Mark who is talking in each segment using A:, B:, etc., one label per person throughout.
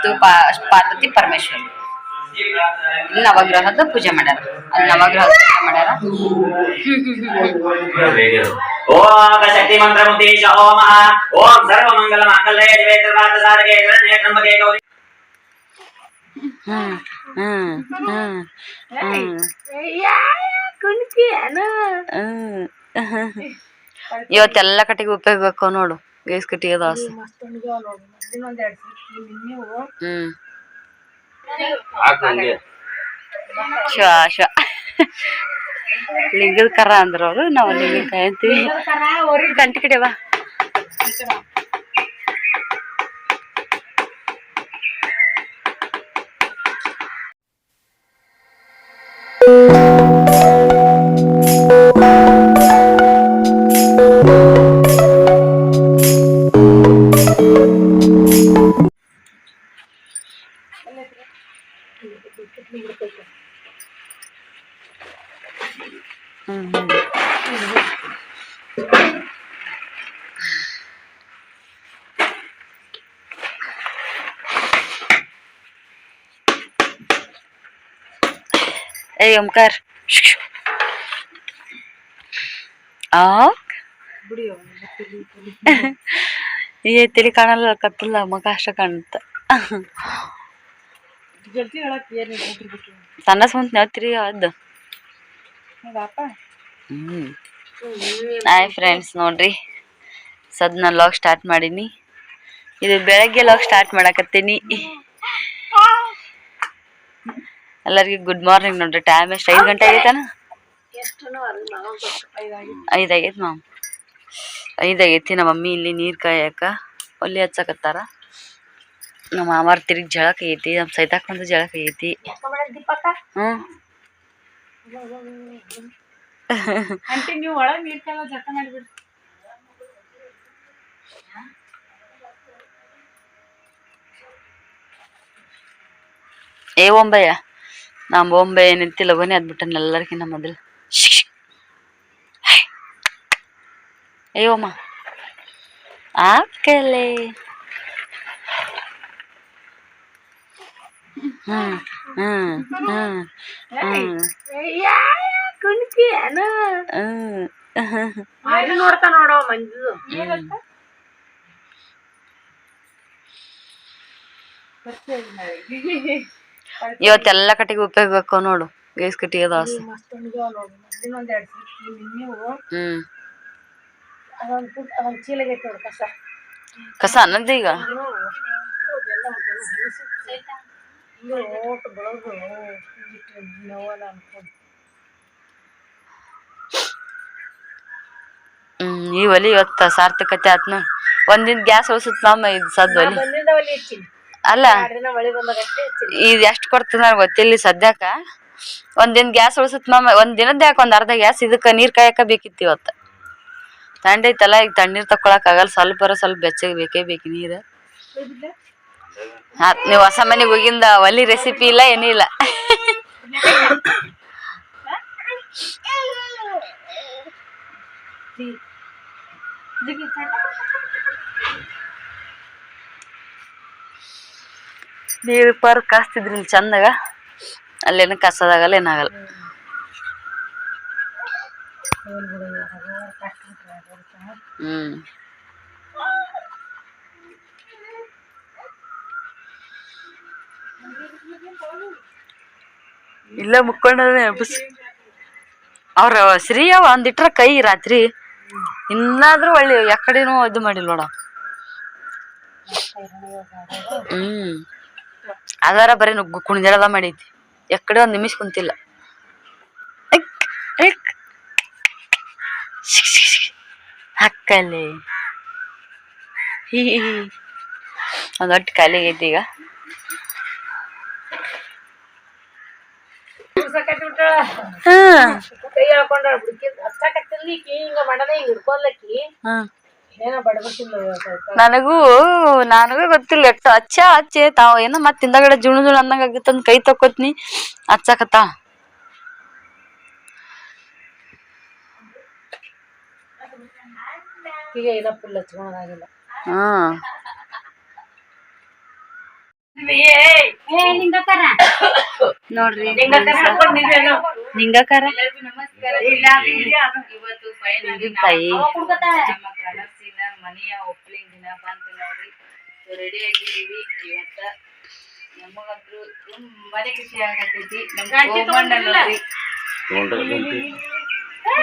A: ಇದು ಪಾ ಪಾರ್ವತಿ ಪರಮೇಶ್ವರ. ಇಲ್ಲಿ ನವಗ್ರಹದ ಪೂಜೆ ಮಾಡ್ಯಾರ. ಅಲ್ಲಿ ನವಗ್ರಹದ ಪೂಜೆ ಮಾಡ್ಯಾರ.
B: ಓಂ ಶಕ್ತಿ ಮಂತ್ರ ಮುದ್ದೇಶ ಓಂ ಓಂ ಸರ್ವ ಮಂಗಲ ಮಂಗಲೇ ದಿವೇ ಸಾರಗೆ ಸಾಧಕೆ ಶರಣ್ಯೇ ಗೌರಿ.
A: ಹ್ಮ್ ಹ್ಮ್ ಹ್ಮ್ ಹ್ಮ್. ಹ್ಮ್ ಇವತ್ತೆಲ್ಲ ಕಟ್ಟಿಗೆ ಉಪಯೋಗ ನೋಡು. ಗೇಸ್ ಕಟ್ಟಿಗೆ ದಾಸ ಹ್ಮ್ ಶ್ವ ಶ್ವ ಲಿಂಗದ ಕರ ಅಂದ್ರ ಅವ್ರು ನಾವು ಲಿಂಗದ ಕಾಯಿ ಅಂತೀವಿ ಕಂಟಿ ಕಡೆ ಆ? ಏ ತಿಳಿ ಕಾಣಲ್ಲ ಕತ್ತಲ್ಲ ಮಗ ಅಷ್ಟ ಕಾಣುತ್ತ. ಸಣ್ಣ ಸ್ವಂತ ನೆವತ್ರಿ ಅದು. ಹಾಯ್ ಫ್ರೆಂಡ್ಸ್ ನೋಡ್ರಿ. ಸದ್ ನಾನು ಲಾಗ್ ಸ್ಟಾರ್ಟ್ ಮಾಡೀನಿ. ಇದು ಬೆಳಗ್ಗೆ ಲಾಗ್ ಸ್ಟಾರ್ಟ್ ಮಾಡಕತ್ತೀನಿ. ಎಲ್ಲರಿಗೂ ಗುಡ್ ಮಾರ್ನಿಂಗ್ ನೋಡ್ರಿ. ಟೈಮ್ ಎಷ್ಟು? ಐದು ಗಂಟೆ ಆಗೈತನ? ಐದು ಮ್ಯಾಮ್ ಐದಾಗೈತಿ ನಮ್ಮ ಮಮ್ಮಿ ಇಲ್ಲಿ ನೀರು ಕಾಯಕ. ಒಲೆ ಹಚ್ಚಕತ್ತಾರ. ನಮ್ಮ ಮಾಮಾರ್ ತಿರುಗಿ ಜಳಕ ಐತಿ ನಮ್ಮ ಸೈತಾಕೊಂದು ಜಳಕ ಐತಿ ಹ್ಞೂ ಏ ಒಂಬಯ್ಯ. ನಾ ಬೊಂಬೆ ನಿಂತಿಲ್ಲ ಬನ್ನಿ ಅದ್ಬಿಟ್ಟನ ಎಲ್ಲರಿಗಿನ್ನ ಮೊದಲು. ಅಯ್ಯೋಮ್ಮ ಆಕಲೆ ಹ್ಮ್ ಹ್ಮ್ ಹ್ಮ್ ಹ್ಮ್ ಹ್ಮ್.
C: ಮಾರಿ ನೋಡ್ತಾ ನೋಡೋ ಮಂಜು.
A: ಇವತ್ತೆಲ್ಲ ಕಟ್ಟಿಗೆ ಉಪಯೋಗ ಬೇಕು ನೋಡು ಗೇಸ್ ಕಟ್ಟಿಗೆ ದೋಸೆ ಹ್ಮ್
C: ಕಸ.
A: ಅನ್ನದ ಈಗ? ಹ್ಮ್ ಈ ಒಲಿ ಇವತ್ತ ಸಾರ್ಥಕತೆ ಆತ್ನ. ಒಂದಿನ ಗ್ಯಾಸ್ ಉಳಿಸುತ್ತ ನಮ್ಮ ಇದು ಸದ್ ಒಲಿ. ಅಲ್ಲ ಇದ್ ಎಷ್ಟ್ ಕೊಡ್ತದ ಗೊತ್ತಿಲ್ಲ ಸದ್ಯಕ್ಕ ಒಂದಿನ ಗ್ಯಾಸ್ ಉಳಿಸುತ್ತ ಮಾಮ ಒಂದ್ ದಿನದ ಯಾಕೆ ಒಂದ್ ಅರ್ಧ ಗ್ಯಾಸ್ ಇದಕ್ಕೆ ನೀರ್ ಕಾಯಕ ಬೇಕಿತ್ತು ಇವತ್ತು ತಂಡೈತಲ್ಲ ಐತಲ್ಲ ಈಗ ತಣ್ಣೀರ್ ತಕೊಳಕ್ ಆಗಲ್ಲ ಸ್ವಲ್ಪ ಸ್ವಲ್ಪ ಬೆಚ್ಚಗೆ ಬೇಕೇ ಬೇಕು ನೀರ್ ನೀವು ಹೊಸ ಮನೆಗೆ ಹೋಗಿಂದ ಒಲಿ ರೆಸಿಪಿ ಇಲ್ಲ ಏನಿಲ್ಲ ನೀರು ಪರ್ ಕಾಸ್ತಿದ್ರಿ ಇಲ್ಲಿ ಚಂದಾಗ? ಅಲ್ಲೇನು ಕಸದಾಗಲ್ಲ, ಏನಾಗಲ್ಲ. ಹ್ಮ್. ಇಲ್ಲ ಮುಕ್ಕೊಂಡ್ರೆ ಬಸ್. ಅವ್ರ ಶ್ರೀಯ ಒಂದಿಟ್ರ ಕೈ ರಾತ್ರಿ. ಇನ್ನಾದ್ರೂ ಒಳ್ಳೆ ಯಾಕಡೆನೂ ಇದು ಮಾಡಿಲ್ಲ ನೋಡ. ಹ್ಮ್. ಅದಾರ ಬರೀ ನುಗ್ಗು ಕುಣಿದಾಡದ ಮಾಡೈತಿ ಎಕ್ಕಡೆ ಒಂದ್ ನಿಮಿಷ ಕುಂತಿಲ್ಲ. ಇಕ್, ಇಕ್. ಶಿಕ್, ಶಿಕ್, ಶಿಕ್. ಹಕ್ಕಲೆ ಹಿ ಹಿ, ಹಿ. ಒಂದ್ ಒಟ್ಟು ಖಾಲಿ ಆಗೈತಿ ಈಗ.
C: ಕುಡ್ಸಕತ್ತಿ ಬಿಟ್ಟಾಳ
A: ಹಾ.
C: ಕೈ ಹೇಳ್ಕೊಂಡಾಳ ಬುಡ್ಕಿ ಹಚ್ಚಾಕತ್ತಿಲ್ಲ ಈಕಿ. ಹಿಂಗ ಮಾಡದ ಹಿಂಗ ಹಿಡ್ಕೊಲ್ಲಕಿ
A: ನನಗೂ ನನಗೂ ಗೊತ್ತಿಲ್ಲ. ಎಷ್ಟು ಹಚ್ಚ ಹಚ್ಚೆ ತಾವ ಏನೋ ಮತ್ತೆ ಹಿಂದಗಡೆ ಜುಣು ಜುಣು ಅಂದಂಗ ಆಗಿತ್ತಂದ್ ಕೈ ತಕ್ಕೋತ್ನಿ. ಹಚ್ಚಕತ್ತ
C: ಈಗ ಏನೋ ಫುಲ್ ಹಚ್ಕೊಳೋದಾಗಿಲ್ಲ
A: ಹಾ.
D: ನೋಡ್ರಿ.
E: ನಿಂಗಕಾರ
D: ತಾಯಿ.
E: ಮನೆಯ ಒಪ್ಲಿಂಗ್ ದಿನ ಬಂತು ನೋಡ್ರಿ. ರೆಡಿ ಆಗಿದೀವಿ ಇವತ್ತ ನಮಗಂತೂ ತುಂಬಾನೇ ಖುಷಿ ಆಗತೈತಿ?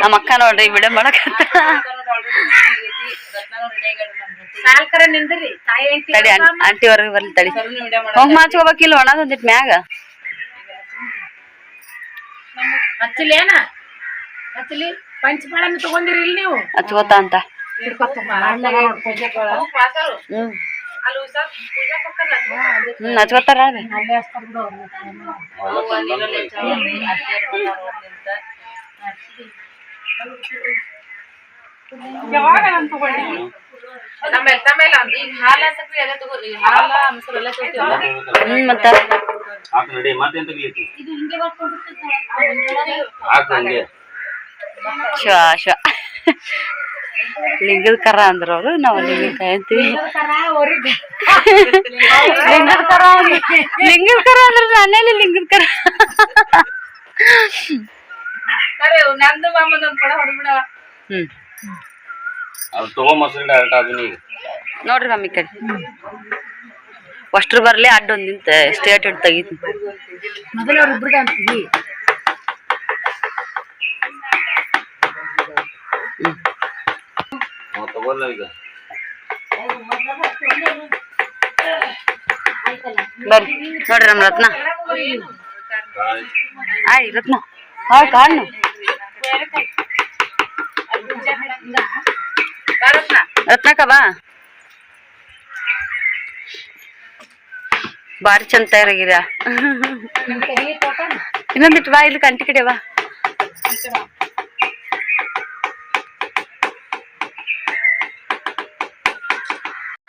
D: ನಮ್ಮ ಅಕ್ಕ ನೋಡ್ರಿ ವಿಡಿಯೋ ಮಾಡಕ ತಡಿ ಆಂಟಿ ಅವ್ರಿಗೆ ಬರ್ಲಿ ತಡಿ. ಹೋಗ್ ಒಣದ ಒಂದಿಟ್ ಮ್ಯಾಗ.
F: ಹಚ್ಚಲೇನ ಹಚ್ಚಲಿ? ಪಂಚಪಾಳನ ತಗೊಂಡಿರಿ ಇಲ್ಲಿ ನೀವು?
D: ಹಚ್ಕೋತ ಅಂತ. ಹ್ಮ್. ಹ್ಮ್ ಹಚ್ಕೋತಾರ ಅದೇ
F: ಯಾವಾಗ ನಾನು ತಗೊಳ್ಳಿ? ನಮ್ಮೆಲ್ ತಮ್ಮೆಲ್ಲ ಈಗ ಹಾಲ ಸಕ್ರಿ ಎಲ್ಲ ತಗೋರಿ ಹಾಲ ಮೊಸರು ಎಲ್ಲ ತಗೋತೀವಲ್ಲ
D: ಹ್ಮ್ ಮತ್ತ?
B: ಹಾಕ್ ನಡಿ ಮತ್ತೆಂತ ತೆಗಿಲಿಕ್ಕೆ ಹಾಕ್ ಹಂಗೆ.
D: ಶಿವ ಶಿವ. ಲಿಂಗದ ಕರ ಅಂದ್ರ ಅವ್ರು ನಾವು ಲಿಂಗಕಾಯಿ ಅಂತೀವಿ. ಲಿಂಗದ ಕರ ಅಂದ್ರ- ಲಿಂಗದ ಕರ ಅಂದ್ರ ನಾನೇ ಲಿಂಗದ ಕರ.
F: ಕರೆ ನಂದು ಮಾಮದೊಂದು ಪಡ ಹೊಡ್ಬಿಡ
D: ಹ್ಮ್.
B: ಅದು ತಗೋ ಮೊಸರು ಡೈರೆಕ್ಟ್ ಅದನ್ನ ಈಗ
D: ನೋಡ್ರಿ ಮಮ್ಮಿ ಕಡೆ. ಅಷ್ಟ್ರ ಬರ್ಲಿ ಅಡ್ಡ ಒಂದ್ ನಿಂತ ಸ್ಟೇಟ್ ಹಿಡ್ ತೆಗಿತೀನಿ.
F: ಮೊದಲು ಅವ್ರ ಇಬ್ರಿಗೆ ಅಂತೀವಿ
B: ನಾವು ತಗೋಲ್ಲ ಈಗ
D: ಬರ್ರಿ ನೋಡ್ರಿ ನಮ್ಮ ರತ್ನ. ಆಯ್ ರತ್ನ. ಹಾಯ್ ಕಾಣು ರತ್ನಕ್ಕ ಬಾ. ಬಾರಿ ಚಂದ ತಯಾರಾಗಿರ ಇನ್ನೊಂದಿಟ್ಟು ಬಾ, ಇಲ್ಲಿ ಕಂಟಿ ಕಡೆ ಬಾ.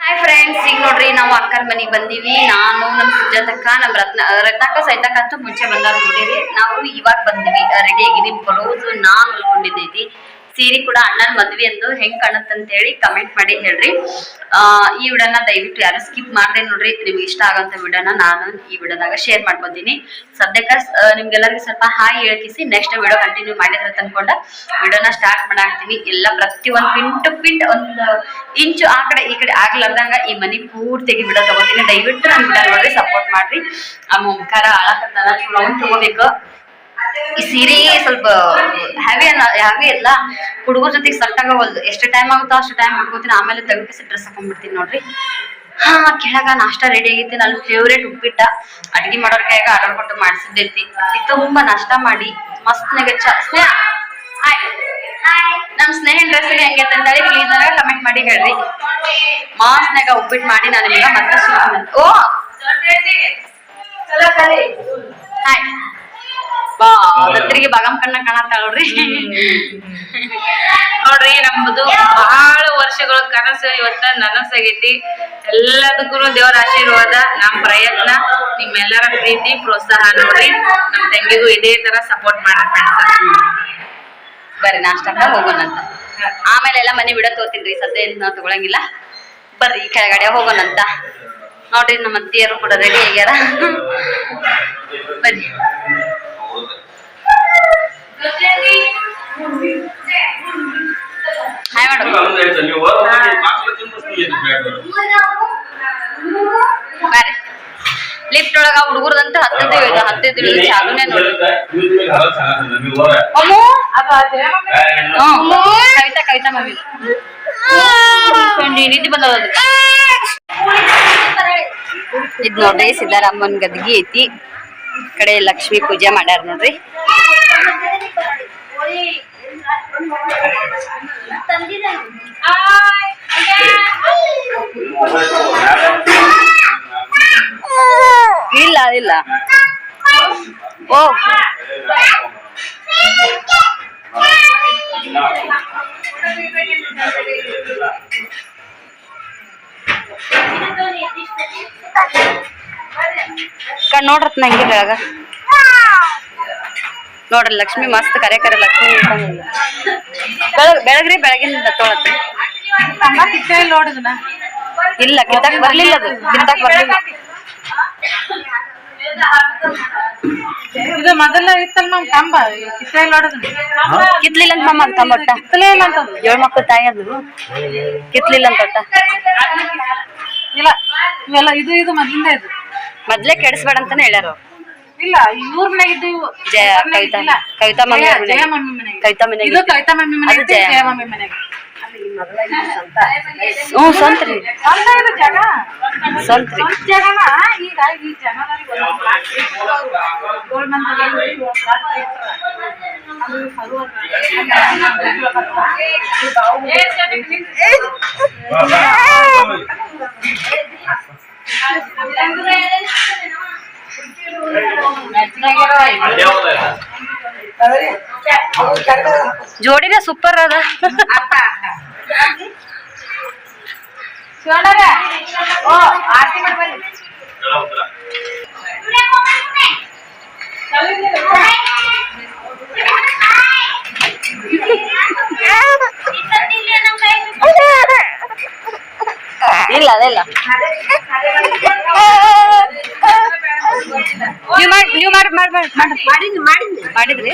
D: ಹಾಯ್ ಫ್ರೆಂಡ್ಸ್ ಈಗ ನೋಡ್ರಿ ನಾವು ಅಕ್ಕನ ಮನೆಗೆ ಬಂದೀವಿ. ನಾನು ನಮ್ಮ ಸುಜಾತಕ್ಕ ನಮ್ಮ ರತ್ನ ರತ್ನಕ್ಕ ಸೈತಕ್ಕ ಅಂತೂ ಮುಂಚೆ ಬಂದಾರ ನೋಡಿರಿ. ನಾವು ಇವಾಗ ಬಂದೀವಿ. ರೆಡಿ ಆಗಿದೀವಿ ಬ್ಲೌಸ್ ನಾನು ಹೊಲ್ಕೊಂಡಿದ್ದೈತಿ ಸೀರೆ ಕೂಡ ಅಣ್ಣನ ಮದ್ವೆ ಎಂದು ಹೆಂಗ್ ಅಂತ ಹೇಳಿ ಕಮೆಂಟ್ ಮಾಡಿ ಹೇಳ್ರಿ. ಈ ವಿಡಿಯೋನ ದಯವಿಟ್ಟು ಯಾರು ಸ್ಕಿಪ್ ಮಾಡ್ದೆ ನೋಡ್ರಿ, ನಿಮ್ಗೆ ಇಷ್ಟ ಆಗಂತ ವಿಡಿಯೋನ ನಾನು ಈ ವಿಡಿಯೋದಾಗ ಶೇರ್ ಮಾಡ್ಕೊತೀನಿ. ಸದ್ಯಕ್ಕೆ ನಿಮ್ಗೆಲ್ಲರಿಗೂ ಸ್ವಲ್ಪ ಹಾಯ್ ಹೇಳ್ಕಿಸಿ ನೆಕ್ಸ್ಟ್ ವಿಡಿಯೋ ಕಂಟಿನ್ಯೂ ಮಾಡಿದ್ರೆ ಅನ್ಕೊಂಡ ವಿಡಿಯೋನ ಸ್ಟಾರ್ಟ್ ಮಾಡಾಕ್ತೀನಿ. ಎಲ್ಲ ಪ್ರತಿ ಒಂದ್ ಪಿನ್ ಟು ಪಿನ್ ಒಂದು ಇಂಚು ಆ ಕಡೆ ಈ ಕಡೆ ಆಗ್ಲಾರ್ದಂಗ ಈ ಮನಿ ಪೂರ್ತಿಯಾಗಿ ವಿಡಿಯೋ ತಗೋತೀನಿ. ದಯವಿಟ್ಟು ನನ್ ವಿಡಿಯೋ ನೋಡ್ರಿ ಸಪೋರ್ಟ್ ಮಾಡ್ರಿ. ಆ ಮುಖಾರ ಆಳಕತ್ತಾನ ಒಂದ್ ತಗೋಬೇಕು. ಈ ಸೀರೆ ಸ್ವಲ್ಪ ಹ್ಯಾವಿ ಅನ್ನ ಹ್ಯಾವಿ ಅಲ್ಲ. ಹುಡುಗರ ಜೊತೆಗೆ ಸಟ್ ಆಗವಲ್ದು ಎಷ್ಟು ಟೈಮ್ ಆಗುತ್ತೋ ಅಷ್ಟು ಟೈಮ್ ಮಾಡ್ಕೋತೀನಿ. ಆಮೇಲೆ ತೆಗ್ದು ಡ್ರೆಸ್ ಹಾಕೊಂಡ್ಬಿಡ್ತೀನಿ ನೋಡ್ರಿ. ಹಾ ಕೆಳಗ ನಾಷ್ಟ ರೆಡಿ ಆಗೈತಿ. ನನ್ನ ಫೇವ್ರೇಟ್ ಉಪ್ಪಿಟ್ಟ. ಅಡ್ಗೆ ಮಾಡೋರ್ ಕೈಯಾಗ ಆರ್ಡರ್ ಕೊಟ್ಟು ಮಾಡಿಸಿದ್ದೈತಿ. ತುಂಬಾ ನಾಷ್ಟ ಮಾಡಿ ಮಸ್ತ್ ನೆಗಚ್ಚ. ಸ್ನೇಹ. ನಮ್ ಸ್ನೇಹ ಡ್ರೆಸ್ ಹೆಂಗೈತೆ ಅಂತ ಹೇಳಿ ಪ್ಲೀಸ್ ನನಗ ಕಮೆಂಟ್ ಮಾಡಿ ಹೇಳ್ರಿ. ಮಾಸ್ನಾಗ ಉಪ್ಪಿಟ್ಟು ಮಾಡಿ ನಾನು ನಿಮಗೆ ಮತ್ತೆ. ಓ! ಹಾಯ್ ಬಾ ದತ್ತರಿಗೆ ಬಾಗಮ್ ಕಣ್ಣ ಕಾಣತ್ತಾಳ್ರಿ
E: ನೋಡ್ರಿ. ನಮ್ದು ಬಹಳ ವರ್ಷಗಳ ಕನಸು, ಇವತ್ತ ನನಸಾಗೈತಿ. ಎಲ್ಲದಕ್ಕೂ ದೇವರ ಆಶೀರ್ವಾದ, ನಮ್ ಪ್ರಯತ್ನ, ನಿಮ್ಮೆಲ್ಲರ ಪ್ರೀತಿ, ಪ್ರೋತ್ಸಾಹ ನೋಡ್ರಿ. ನಮ್ ತಂಗಿಗೂ ಇದೇ ತರ ಸಪೋರ್ಟ್ ಮಾಡ್ರಿ
D: ಬರ್ರಿ ನಾಷ್ಟಕ್ಕ ಹೋಗೋಣಂತ. ಆಮೇಲೆ ಎಲ್ಲ ಮನೆ ಬಿಡ ತೋತೀನ್ರಿ ಸದ್ಯ ನಾವ್ ತಗೊಳಂಗಿಲ್ಲ. ಬರ್ರಿ, ಕೆಳಗಡೆ ಹೋಗೋಣಂತ. ನೋಡ್ರಿ, ನಮ್ಮ ಅತ್ತಿಯರು ಕೂಡ ರೆಡಿ ಆಗ್ಯಾರ. ಬರ್ರಿ. ಒಳಗ ಹುಡುಗರ್ದಂತ ಹತ್ತದ್ದು ಇಳಿದು ಚಾಲುನೇ ನೋಡಿ ಅಮ್ಮು ಕವಿತಾ ಕವಿತಾ ಮಮ್ಮಿ. ಬಂದದ ಇದ್ ನೋಡ್ರಿ ಸಿದ್ದಾರಾಮನ್ ಗದ್ಗಿ ಐತಿ. ಕಡೆ ಲಕ್ಷ್ಮಿ ಪೂಜೆ ಮಾಡ್ಯಾರ ನೋಡ್ರಿ. ಇಲ್ಲ ಇಲ್ಲ. ಓ. ಕಣ್ ನೋಡ್ರತ್ ನಂಗೆ ಬೆಳಗ ನೋಡ್ರಿ ಲಕ್ಷ್ಮಿ ಮಸ್ತ್ ಕರೆ ಕರೆ ಲಕ್ಷ್ಮಿ. ಬೆಳಗ್ ಬೆಳಗ್ರಿ ಬೆಳಗಿನಿಂದ
F: ನೋಡಿದ್ನ
D: ಇಲ್ಲ ಕಿತ್ತಾಕ್ ಬರ್ಲಿಲ್ಲ ಅದು. ಕಿತ್ತಾಕ್ ಬರ್ಲಿಲ್ಲ.
F: ಇದು ಮೊದಲ ಇತ್ತಲ್ಲ ನಮ್ ಕಂಬ? ಕಿತ್ತ ಇಲ್ಲ ಹೊಡೆದು
B: ಕಿತ್ಲಿಲ್ಲ ಅಂತ ಮಮ್ಮ ಕಂಬಟ್ಟ
F: ಕಿತ್ತಲೇ ಇಲ್ಲ ಅಂತ
B: ಏಳ್ ಮಕ್ಕಳು ತಾಯಿ ಅದು. ಕಿತ್ಲಿಲ್ಲ ಅಂತ ಒಟ್ಟ
F: ಇಲ್ಲ ಇವೆಲ್ಲ ಇದು ಇದು ಮೊದಲಿಂದ ಇದು.
B: ಮೊದ್ಲೇ ಕೆಡಿಸ್ಬೇಡ ಅಂತಾನೆ ಹೇಳ್ಯಾರ
F: ಇಲ್ಲ ಇವ್ರ ಮನೆಗೆ ಇದು
B: ಜಯ ಕವಿತಾ ಕವಿತಾ ಮಮ್ಮಿ ಮನೆಗೆ.
F: ಮಮ್ಮಿ ಮನೆಗೆ.
B: ಕವಿತಾ
F: ಇದು ಕವಿತಾ ಮಮ್ಮಿ ಮನೆಗೆ
B: ಜಯ.
F: ಜಯ ಮಮ್ಮಿ ಮನೆಗೆ.
B: ಹ್ಞೂ ಸ್ವಂತ ರೀ ಸ್ವಂತ ರೀ
F: ಈಗ ಈ
B: ಜೋಡಿನ ಸೂಪರ್ ಅದ.
F: ಶಿವಣ್ಣರೇ, ಓ ಆರತಿ ಮಾಡಿ ಬರ್ರಿ.
B: ಇಲ್ಲ ಅದೆಲ್ಲ ನೀವು ಮಾಡಿ ನೀವು ಮಾಡಿ ಮಾಡಿ ಮಾಡಿ ಮಾಡಿದ್ರಿ ಮಾಡಿದ್ರಿ.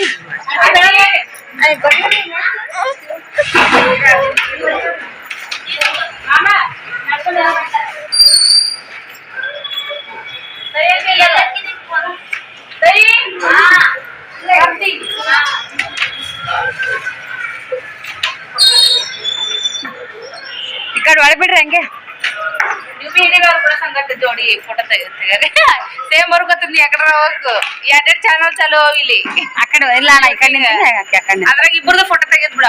B: ಹಂಗೆ
E: ನೀವು ಹಿರಿಯವ್ರು ಕೂಡ ಸಂಗತ ಜೋಡಿ ಫೋಟೋ ತೆಗಿತಾರೆ ಸೇಮ್ ಬರ್ಕೊತೀನಿ ಯಾಕಡೆ ಹೋಗು ಎರಡೆರಡು ಚಾನಲ್ ಚಾಲು ಇಲ್ಲಿ
B: ಆ ಕಡೆ ಇಲ್ಲ ಅಣ್ಣ ಈ ಕಡೆ ನಿಂತಿದ್ದೆ, ಆಕೆ ಆ ಕಡೆ
E: ಅದ್ರಾಗ ಇಬ್ಬರದು ಫೋಟೋ ತೆಗೆದ್ ಬಿಡ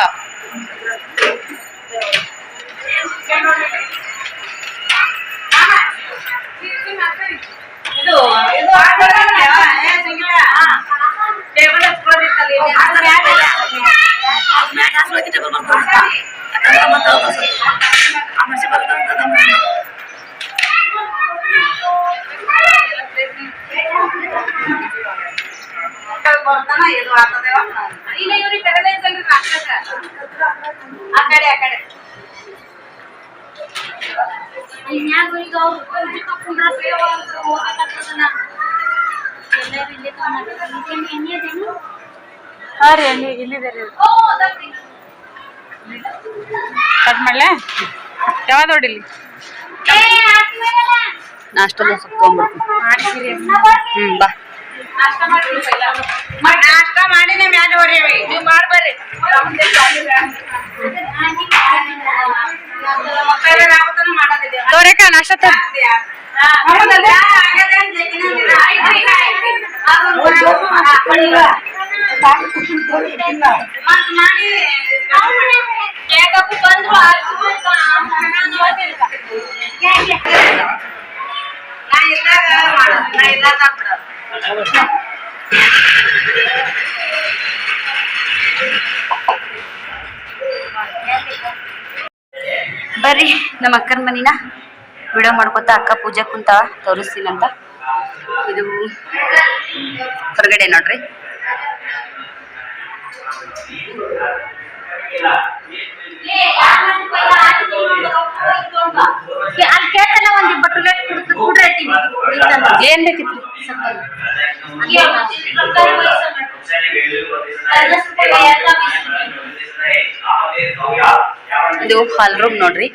F: ಇದು ಇದು ಹಾಕ್ಬಿಡಲ್ಲ, ಏ, ಸಂಗೀತ. ಟೇಬಲ್ ಹಚ್ಕೊಳ್ಳೋದಿತ್ತಲ್ಲ ಇಲ್ಲಿ. ಬರ್ತಾನ ಇದು ಆಗ್ತದೇವ
E: ಇಲ್ಲ ಇವ್ರಿಗೆ ತೆಗೆದೇ ಇದ್ದಲ್ರಿ ರಾಕ್ಷಸ
F: ಆ ಕಡೆ ಆ ಕಡೆ ಹಾ ರೀ ಅಲ್ಲಿ ಇಲ್ಲಿದೆ ರೀ. ಕಟ್ ಮಾಡ್ಲೆ? ಯಾವ್ದು ಹೊಡಿಲಿ?
B: ನಾಷ್ಟಲ್ಲ ಸ್ವಲ್ಪ ತೊಗೊಂಡ್ಬಿಡ್ತೀನಿ ಹ್ಮ್ ಬಾ.
F: ನಾಷ್ಟ ಮಾಡಿನೇ ಮ್ಯಾಲ ಹೊರೀವಿ
B: ಬರ್ರಿ ನಮ್ಮ ಅಕ್ಕನ ಮನಿನ ವಿಡಿಯೋ ಮಾಡ್ಕೊತ ಅಕ್ಕ ಪೂಜೆ ಕುಂತ ತೋರಿಸ್ತೀನಂತ ಇದು ಹೊರಗಡೆ ನೋಡ್ರಿ. ಏನ್ ಬೇಕಿತ್ತು? ಇದು ಹಾಲ್ ರೂಮ್ ನೋಡ್ರಿ.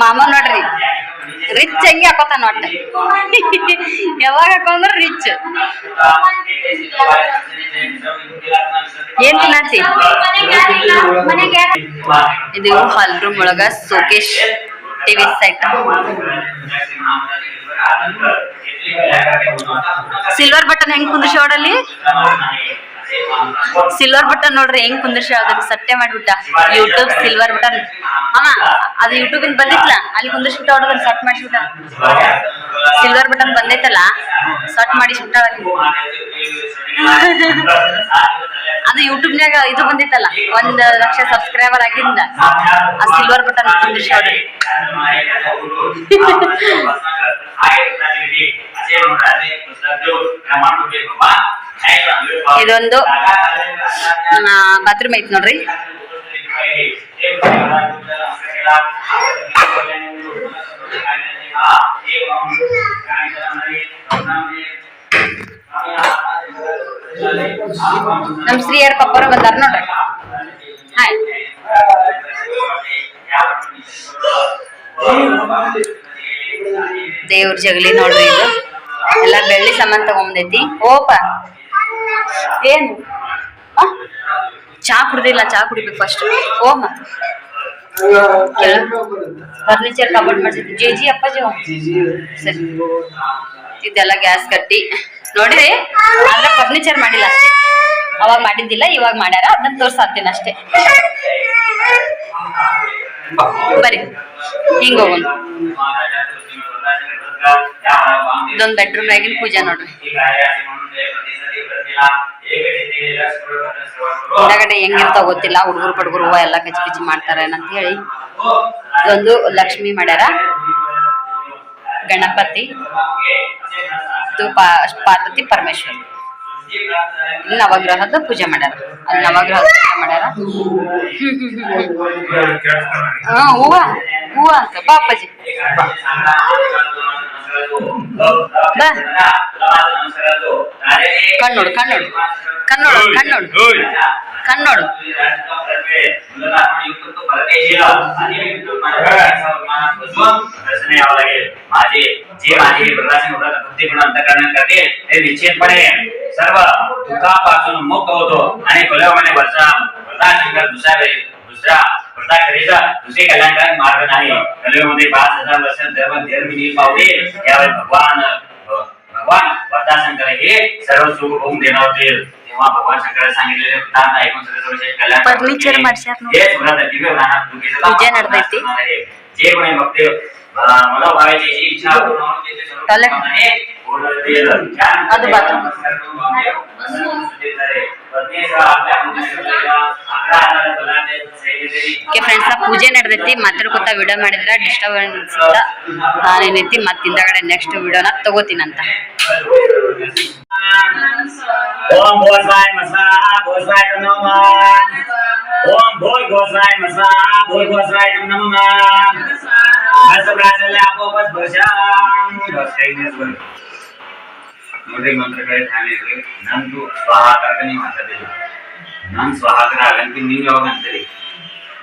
B: ಮಾಮ ನೋಡ್ರಿ. ರಿಚ್ ಹೆಂಗೆ ಹಾಕೋತಾನ ನೋಡ್ರಿ. ಯಾವಾಗ ಹಾಕೊಂಡ್ರೆ ರಿಚ್ ಏನ್ ತಿನ್ನತಿ ಇದು ಹಾಲ್ ರೂಮ್ ಒಳಗ showcase TV set silver button ಹೆಂಗ್ ಕುಂದ್ರಿಸಿ ನೋಡಲ್ಲಿ ಸಿಲ್ವರ್ ಬಟನ್ ನೋಡ್ರಿ ಹೆಂಗ್ ಕುಂದ್ರಿಸಿ ಅದನ್ನ ಸಟ್ಟೆ ಮಾಡ್ಬಿಟ್ಟ. ಯೂಟ್ಯೂಬ್ ಸಿಲ್ವರ್ ಬಟನ್ ಅಮ್ಮ, ಅದು ಯೂಟ್ಯೂಬ್ ಇಂದ ಬಂದಿತ್ತಲ್ಲ? ಅಲ್ಲಿ ಕುಂದ್ರಿಸ್ಬಿಟ್ಟ ಹೊಡೋದನ್ನ ಸಟ್ ಮಾಡಿಸ್ಬಿಟ್ಟ ಸಿಲ್ವರ್ ಬಟನ್ ಬಂದೈತಲ್ಲ? ಸಟ್ ಮಾಡಿಸ್ಬಿಟ್ಟ ಅದು ಯೂಟ್ಯೂಬ್ನ್ಯಾಗ ಇದು ಬಂದಿತ್ತಲ್ಲ? ಒಂದ್ ಲಕ್ಷ ಸಬ್ಸ್ಕ್ರೈಬರ್ ಆಗಿಂದ. ಆ ಸಿಲ್ವರ್ ಬಟನ್ ಕುಂದ್ರಿಸಿ ನೋಡ್ರಿ ಇದೊಂದು ಬಾತ್ರೂಮ್ ಐತ್ ನೋಡ್ರಿ.
D: ನಮ್ ಶ್ರೀಯರ್ ಪಪ್ಪರ ಬಂದಾರ ನೋಡ್ರಿ. ಹಾಯ್. ದೇವ್ರ ಜಗಲಿ ನೋಡ್ರಿ ಇದು. ಎಲ್ಲ ಬೆಳ್ಳಿ ಸಾಮಾನ್ ತಗೊಂಬಂದೈತಿ. ಓಪ ಏನು? ಆ? ಚಾ ಕುಡ್ದಿಲ್ಲ ಚಾ ಕುಡಿಬೇಕು ಫಸ್ಟ್ ಓಮ ಫರ್ನಿಚರ್ ಕಬಡ್ ಮಾಡ್ಸಿದ್ವಿ. ಜೆ ಜಿ ಅಪ್ಪಾಜಿ. ಸರಿ. ಇದೆಲ್ಲ ಗ್ಯಾಸ್ ಕಟ್ಟಿ ನೋಡಿರಿ ಆದ್ರೆ ಫರ್ನಿಚರ್ ಮಾಡಿಲ್ಲ ಅಷ್ಟೇ. ಅವಾಗ ಮಾಡಿದ್ದಿಲ್ಲ ಇವಾಗ ಮಾಡ್ಯಾರ. ಅದನ್ನ ತೋರ್ಸಾತೀನಿ ಅಷ್ಟೇ. ಬರೀ ಹಿಂಗ ಹೋಗೋಣ. ಇದೊಂದ್ ಬೆಡ್ರೂಮ್ ಆಗಿನ ಪೂಜೆ ನೋಡ್ರಿ. ಹಿಂದಗಡೆ ಹೆಂಗಿರ್ತಾವ ಗೊತ್ತಿಲ್ಲ. ಹುಡುಗರು ಪಡುಗರು ಹೂವ ಎಲ್ಲ ಕಚ್ಚಿ ಕಚ್ಚಿ ಮಾಡ್ತಾರೆ ಅಂತ ಹೇಳಿ. ಇದೊಂದು ಲಕ್ಷ್ಮಿ ಮಾಡ್ಯಾರ. ಗಣಪತಿ. ಇದು ಪಾರ್ವತಿ ಪರಮೇಶ್ವರ್. ಇಲ್ಲಿ ನವಗ್ರಹದ ಪೂಜೆ ಮಾಡ್ಯಾರ. ಅಲ್ಲಿ ನವಗ್ರಹದ ಪೂಜೆ ಮಾಡ್ಯಾರ. ಹಾ ಹೂವ. ಹೂವ ಅಂತ. ಬಾ ಅಪ್ಪಾಜಿ ಬಾ. ಕಣ್ಣೋಡು ಕಣ್ಣೋಡು ಕಣ್ಣೋಡು ಕಣ್ಣೋಡು ಕಣ್ಣೋಡು
B: माझे जे माझे प्रकाशन होतात बुद्धिगुण अंतकरण करते हे निश्चितपणे सर्व दुःखापासून मुक्त होतो आणि खुल्यापणे वर्षा वरदा शंकर दुसऱ्या दुसरा खरेचा दुसरे कल्याणकारी मार्ग नाही. कलियुगमध्ये पाच हजार वर्ष धर्म धर्मिनी पावते यावर भगवान भगवान वरदा शंकर हे सर्व सुख होऊन देणार होते. तेव्हा भगवान शंकर सांगितलेले वृत्तांत ऐकून सर्व कल्याण हे सुद्धा दिव्य जे कोणी बघते मला इच्छा पूर्ण होते सर्व
D: ಓಕೆ ಫ್ರೆಂಡ್ಸ್ ಆ ಪೂಜೆ ನಡೆದೈತಿ, ಮಾತಾಡ್ಕೊತ ವಿಡಿಯೋ ಮಾಡಿದ್ರೆ ಡಿಸ್ಟರ್ಬೆನ್ಸ್ ನಾನೇನೈತಿ ಮತ್ತೆ ಹಿಂದಗಡೆ ನೆಕ್ಸ್ಟ್ ವಿಡಿಯೋನ ತಗೋತೀನಂತ.
B: ಓಂ ಗೋಸಾಯ ಮಸಾ ಗೋಸಾಯ ನಮಃ. ಓಂ ಭೋಲ್ ಗೋಸಾಯ ಮಸಾ ಭೋಲ್ ಗೋಸಾಯ ನಮಃ. ಹಸ್ತ ಪ್ರಾಸಲ್ಯ ಅಪೋಪಸ್ ಗೋಸಾಯ ಗೋಸಾಯ ನಮಃ ನೋಡ್ರಿ ಮಂತ್ರಗಳೇ ಧ್ಯಾನ ಇರ್ರಿ ನಂದು ಸ್ವಹ ಅಂತ ನೀವು ಅನ್ಸದಿಲ್ಲ ನನ್ ಸ್ವಹಾಕರ ನೀವು ಯಾವಾಗ ಅಂತೀರಿ?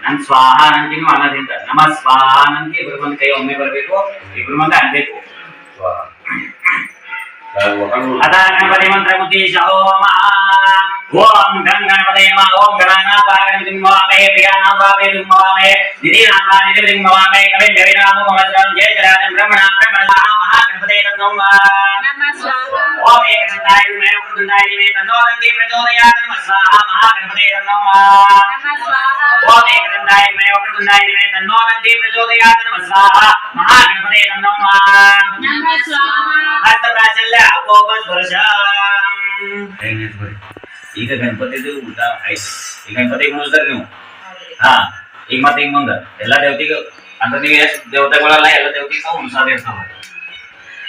B: ನನ್ ಸ್ವಾಹ ಅನ್ನೋದಕ್ಕಿನ್ನು ಅನ್ನೋದಿಂದ ನಮ ಸ್ವಾಹ ಅನ್ನೋದಕ್ಕೆ ಇಬ್ರು ಬಂದ ಕೈ ಒಮ್ಮೆ ಬರಬೇಕು ಇಬ್ರು ಬಂದ ಅನ್ಬೇಕು. ಅದಾನ ಮಂತ್ರ ಮುದ್ದೇಶ ಹೋಮ ओम ओम गण गणपते नमः ओम गणानाथा गणपति मवामहे प्रियानां वामे मवामहे निधिनाथा निधि मवामहे कविं कविनां ममस्रं जय जराजं ब्रह्मणां ब्रह्मणा महागणपते नमः ओम एकदन्ताय विमे उक्तन्ताय दिवे तन्नो दन्ति प्रचोदयात् नमः स्वाहा महागणपते नमः ओम एकदन्ताय विमे उक्तन्ताय दिवे तन्नो दन्ति ಈಗ ಗಣಪತಿದು ಊಟ, ಐಸ್. ಈ ಗಣಪತಿಗೆ ಮುಗಿಸ್ತಾರ ನೀವು? ಹಾ, ಈಗ ಮತ್ತೆ ಹಿಂಗ್ ಮುಂದ. ಎಲ್ಲಾ ದೇವತೆಗೂ, ಅಂದ್ರೆ ನೀವು ಎಷ್ಟು ದೇವತೆಗಳಲ್ಲ, ಎಲ್ಲ ದೇವತೆಗೂ ಉಣ್ಸಾದ ಇರ್ತಾವ.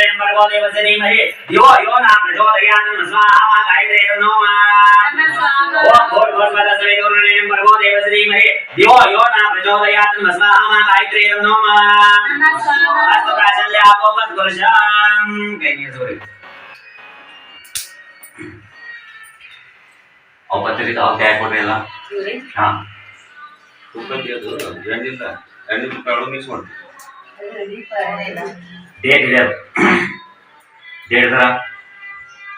B: ನಮಃ ಓಂ ಭೂರ್ಭುವಸ್ವಃ ದಶವಿದುರ್ವಣೇಂ ಭರ್ಗೋ ದೇವ ಶ್ರೀಮಹಿ ದಿವೋ ಯೋ ನ ಪ್ರಚೋದಯಾತ್ ಸ್ವಾಹ ಮಹಾಗಾಯತ್ರಿ ನಮಃ ಓಂ ಭೂರ್ಭುವಸ್ವಃ ದಶವಿದುರ್ವಣೇಂ ಭರ್ಗೋ ದೇವ ಶ್ರೀಮಹಿ ದಿವೋ ಯೋ ನ ಪ್ರಚೋದಯಾತ್ ಸ್ವಾಹ ಮಹಾಗಾಯತ್ರಿ ನಮಃ ಹಸ್ತ ಪ್ರಾಚಲ್ಯ ಅಪೋಪಸ್ ವರ್ಷಂ ಕೈ ನೀರ್ಸೋರಿ ಅವ್ ಪತ್ರಿಕೆ ಅವ್ ಕೈ ಕೊಡ್ರಿ ಎಲ್ಲ ಹಾ
G: ಎಂಡಿಂದ ಎಂಡಿಂದ ಕಾಳು ಮಿಕ್ಸ್ ಮಾಡಿ
B: डेट हिडर डेट धरा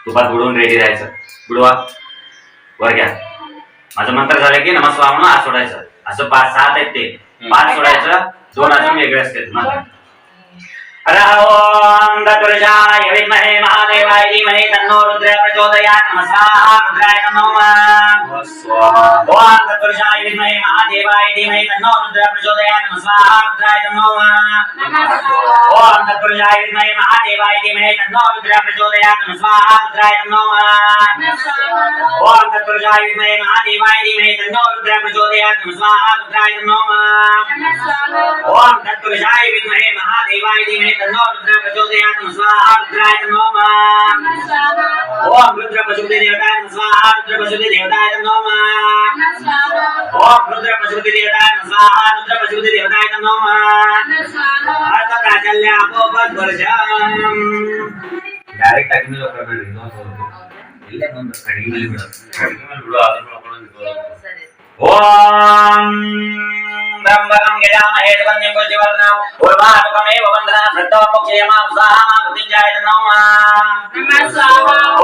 B: तुपात बुडवून रेडी राहायचं. बुडवा. वर घ्या. माझं मंत्र झालं की नमस्कार म्हणून आज सोडायचं. असं पाच सात आहेत ते. पाच सोडायचं. दोन अजून वेगळे असतात ॐ तत्पुरुषाय विद्महे महादेवाय धीमहि तन्नो रुद्र प्रचोदयात् नमः स्वाहा रुद्राय ॐ तत्पुरुषाय विद्महे महादेवाय धीमहि तन्नो रुद्र प्रचोदयात् नमः स्वाहा रुद्राय ॐ तत्पुरुषाय विद्महे महादेवाय धीमहि तन्नो रुद्र प्रचोदयात् नमः स्वाहा रुद्राय ओम तत्पुरुषाय विद्महे महादेवाय धीमहि तन्नो रुद्र प्रचोदयात् स्वाहा रुद्राय नमो नमः ओम रुद्र पशुपति देवताय नमः स्वाहा रुद्र पशुपति देवताय नमो नमः ओम रुद्र पशुपति देवताय नमः स्वाहा रुद्र पशुपति देवताय नमो नमः अर्थ प्राचल्य अपोपद वर्षम डायरेक्ट अग्नि लोक में रिजॉल्व हो गया इल्ले
G: बंद कड़ी में बिड़ा कड़ी
B: में बिड़ा आदमी को बिड़ा ब्रह्मकं यजामहे तन्यपुष्टिवर्णम् उर्वारुकमेव वन्दनं वृत्तोमुक्षेमां स्वाहा मां मृत्युञ्जाय तन्नो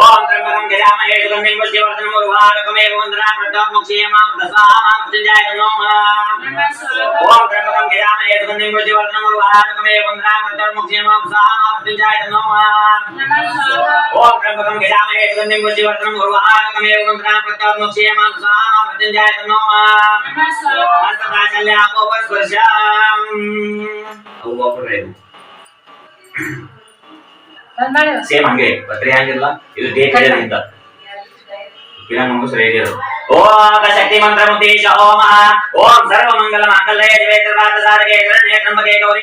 B: ॐ ब्रह्मकं यजामहे तन्यपुष्टिवर्णम् उर्वारुकमेव वन्दनं वृत्तोमुक्षेमां स्वाहा मां मृत्युञ्जाय तन्नो ॐ ब्रह्मकं यजामहे तन्यपुष्टिवर्णम् उर्वारुकमेव वन्दनं वृत्तोमुक्षेमां स्वाहा मां मृत्युञ्जाय तन्नो ॐ ब्रह्मकं यजामहे तन्यपुष्टिवर्णम् उर्वारुकमेव वन्दनं वृत्तोमुक्षेमां स्वाहा मां मृत्युञ्जाय तन्नो ಸೇಮ್ ಹಂಗೆ ಪತ್ರಿ ಹಂಗಿಲ್ಲ ಇದು ಡೇಟ್ ಹಿಡಿಯೋದ್ರಿಂದ ಕಿರಣ ನಮಗೂ ಸರಿ ಹಿಡಿಯೋದು ಓಂ ಶಕ್ತಿ ಮಂತ್ರ ಮುದ್ದೇಶ ಓಂ ಓಂ ಸರ್ವ ಮಂಗಲ ಮಾಂಗಲ್ಯ ಜಯ ಸಾಧಕೆ ಶರಣ್ಯ ತ್ರಂಬಕೆ ಗೌರಿ